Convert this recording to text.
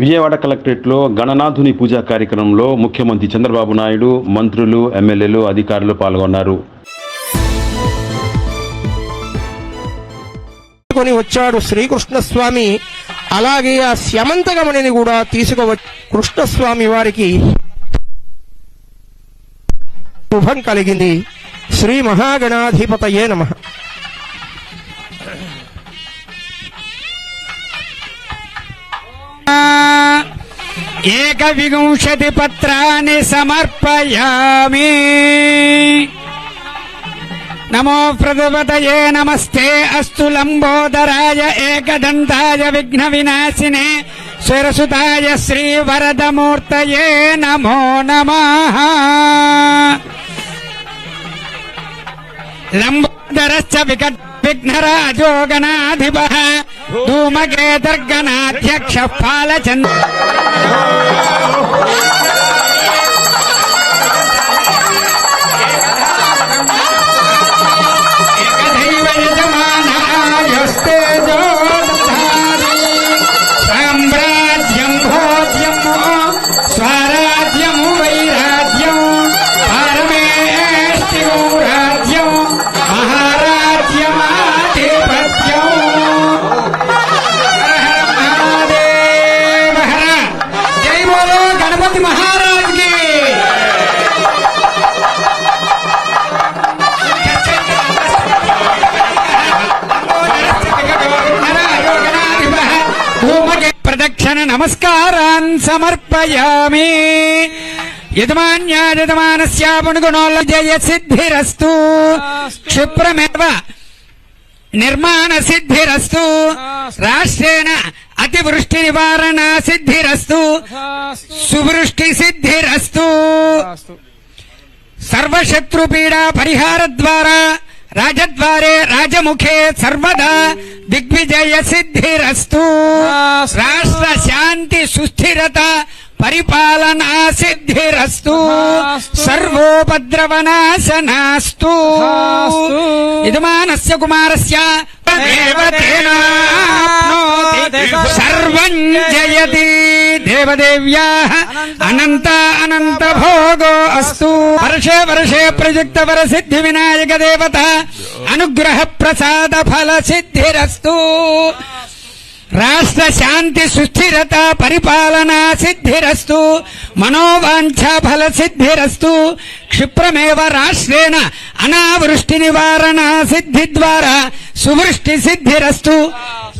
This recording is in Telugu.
విజయవాడ కలెక్టరేట్లో గణనాథుని పూజా కార్యక్రమంలో ముఖ్యమంత్రి చంద్రబాబు నాయుడు మంత్రులు ఎమ్మెల్యేలు అధికారులు పాల్గొన్నారు. కొని వచ్చాడు శ్రీకృష్ణ స్వామి అలాగే ఆ స్యమంతగమనిని కూడా తీసుకువచ్చి కృష్ణస్వామి వారికి శుభం కలిగింది. శ్రీ మహాగణాధిపతయే నమ. ఏకవింశతి పత్రాన్ని సమర్పయామి. నమో ప్రదపతయే నమస్తే. అస్తు లంబోదరాయ ఏకదంతాయ విఘ్న వినాశినే సురసుతాయ శ్రీ వరదమూర్తయే నమో నమః. లంబోదరశ్చ వికట్ విఘ్నరాజోగణాధిప ధూమకేతర్గణాధ్యక్ష పాలచంద్ర నమస్కారాన్ సమర్పయామి. యజమాన్యాయజమానస్యాపుణుగుణోల్ల జయ సిద్ధిరస్తు క్షిప్రమేవ నిర్మాణ సిద్ధిరస్తు రాష్ట్రేణ అతివృష్టి నివారణ సిద్ధిరస్తు సువృష్టి సిద్ధిరస్తు సర్వశత్రు పీడా పరిహార ద్వారా రాజద్వారే రాజముఖే సర్వదా దిగ్విజయ సిద్ధిరస్తు. రాష్ట్ర శాంతి సుస్థిరత పరిపాలనా సిద్ధిరస్తు. సర్వోపద్రవనాశనాస్తు. యజమానస్య కుమారస్య సర్వం జయతి. దేవదేవ్యా అనంత అనంత భోగో అస్తు వర్షే వర్షే ప్రయుక్త వర సిద్ధి వినాయక దేవత అనుగ్రహ ప్రసాద ఫల సిద్ధిరస్తు రాష్ట్ర శాంతి సుస్థిరత పరిపాలన సిద్ధిరస్తు మనోవాంఛ ఫల సిద్ధిరస్తు క్షిప్రమేవ రాష్ట్రేణ అనావృష్టి నివారణ సిద్ధి ద్వారా సువృష్టి సిద్ధిరస్తు